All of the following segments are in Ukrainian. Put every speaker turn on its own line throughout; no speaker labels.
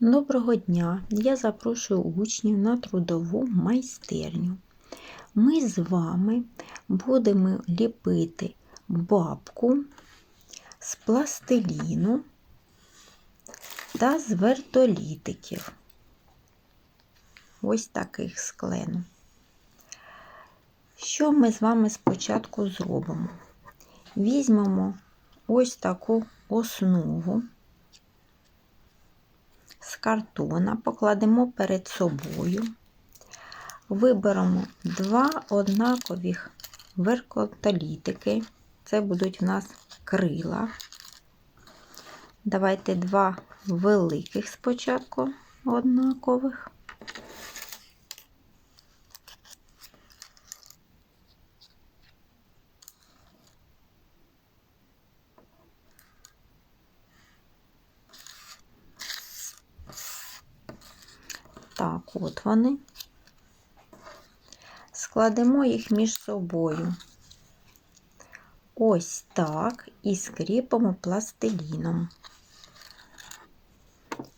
Доброго дня! Я запрошую учнів на трудову майстерню. Ми з вами будемо ліпити бабку з пластиліну та з вертолітиків. Ось таких склену. Що ми з вами спочатку зробимо? Візьмемо ось таку основу з картона, покладемо перед собою, виберемо два однакових веркотолітики. Це будуть в нас крила. Давайте два великих спочатку однакових. Так, от вони. Складемо їх між собою. Ось так і скріпимо пластиліном.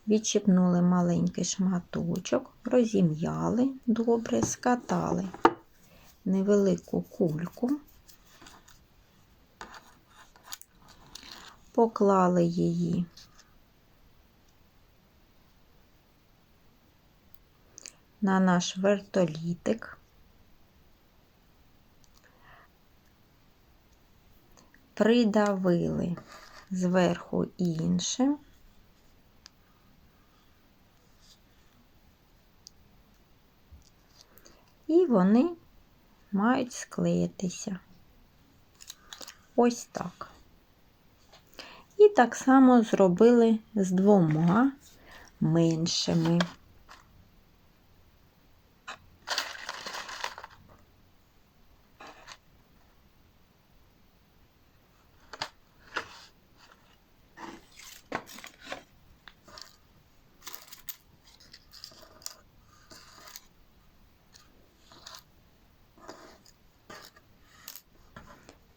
Відчіпнули маленький шматочок, розім'яли, добре скатали невелику кульку, поклали її на наш вертолітик. Придавили зверху іншим. І вони мають склеїтися. Ось так. І так само зробили з двома меншими.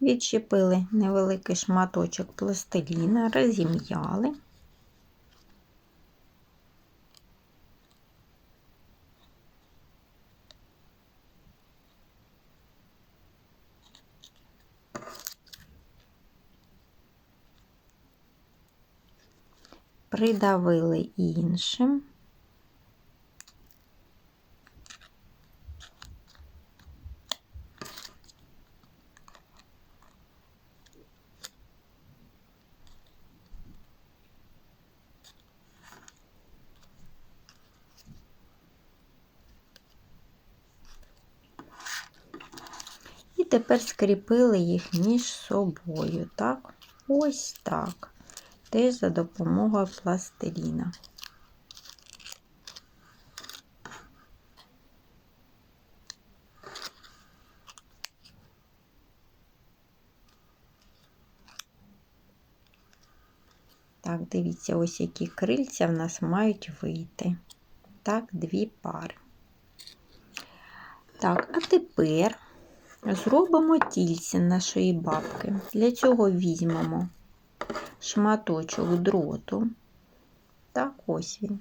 Відчепили невеликий шматочок пластиліна, розім'яли. Придавили іншим. І тепер скріпили їх між собою, так? Ось так. Теж за допомогою пластиліна. Так, дивіться, ось які крильця в нас мають вийти. Так, дві пари. Так, а тепер зробимо тільці нашої бабки. Для цього візьмемо шматочок дроту. Так, ось він.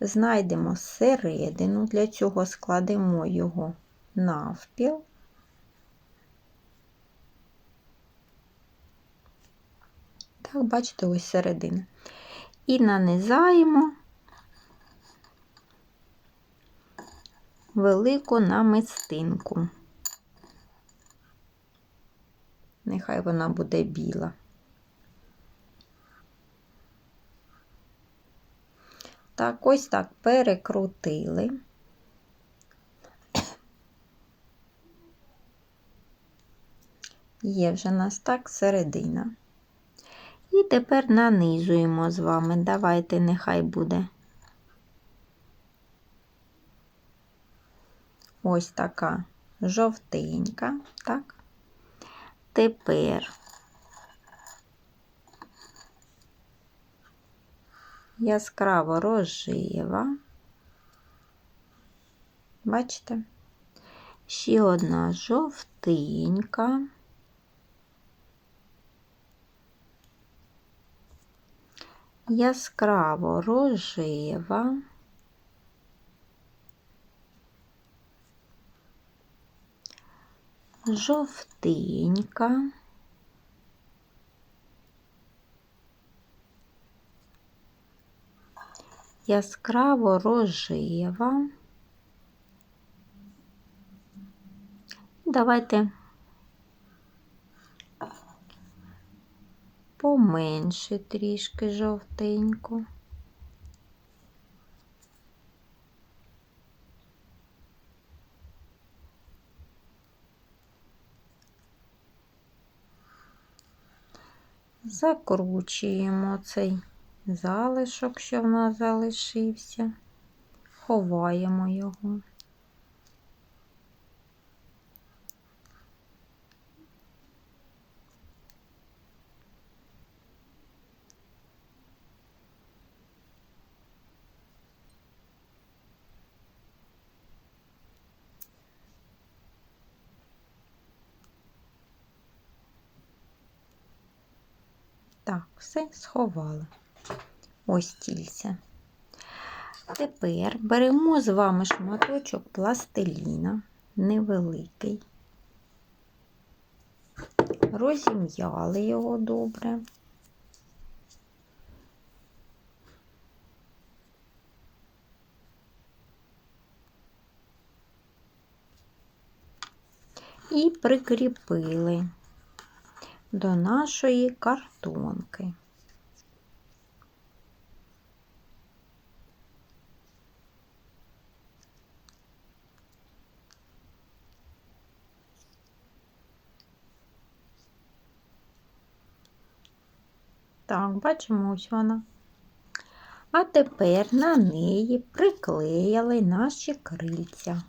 Знайдемо середину, для цього складемо його навпіл. Так, бачите, ось середина. І нанизаємо велику намистинку. Нехай вона буде біла. Так, ось так перекрутили. Є вже нас так середина. І тепер нанизуємо з вами. Давайте, нехай буде ось така жовтенька, так? Тепер яскраво рожева. Бачите? Ще одна жовтенька. яскраво рожева, жовтенька, яскраво рожева. Давайте поменше трішки жовтеньку. Закручуємо цей залишок, що в нас залишився, ховаємо його. Так, все сховали. Ось тільця. Тепер беремо з вами шматочок пластиліна невеликий. Розім'яли його добре. І прикріпили до нашої картонки. Так, бачимо, ось вона. А тепер на неї приклеїли наші крильця.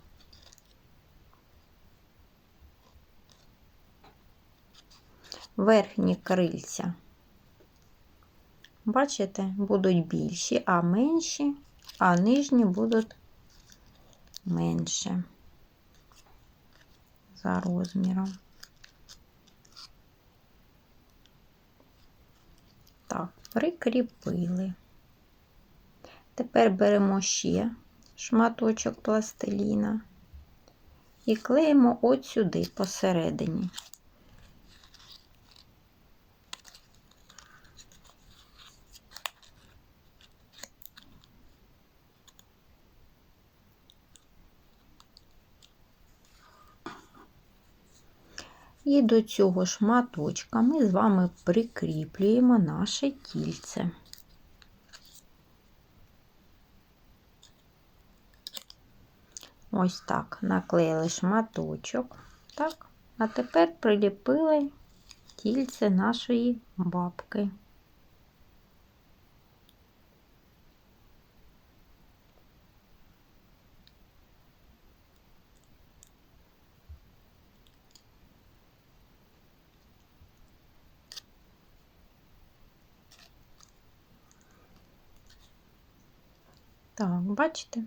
Верхні крильця. Бачите, будуть більші, а менші, а нижні будуть менше за розміром. Так, прикріпили. Тепер беремо ще шматочок пластиліна і клеїмо от сюди посередині. І до цього шматочка ми з вами прикріплюємо наше тільце. Ось так наклеїли шматочок, так, а тепер приліпили тільце нашої бабки. Так, бачите?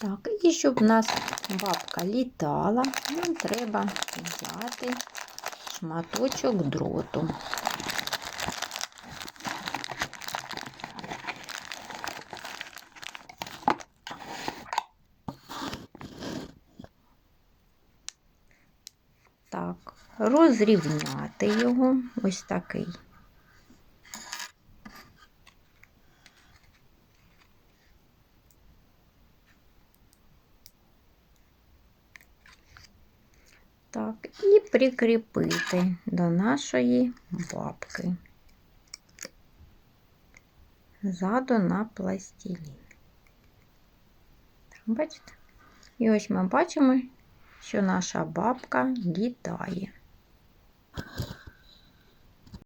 Так, і щоб в нас бабка літала, нам треба взяти шматочок дроту. Так, розрівняти його ось такий. Так, і прикріпити до нашої бабки. Ззаду на пластилін. Бачите? І ось ми бачимо, що наша бабка літає.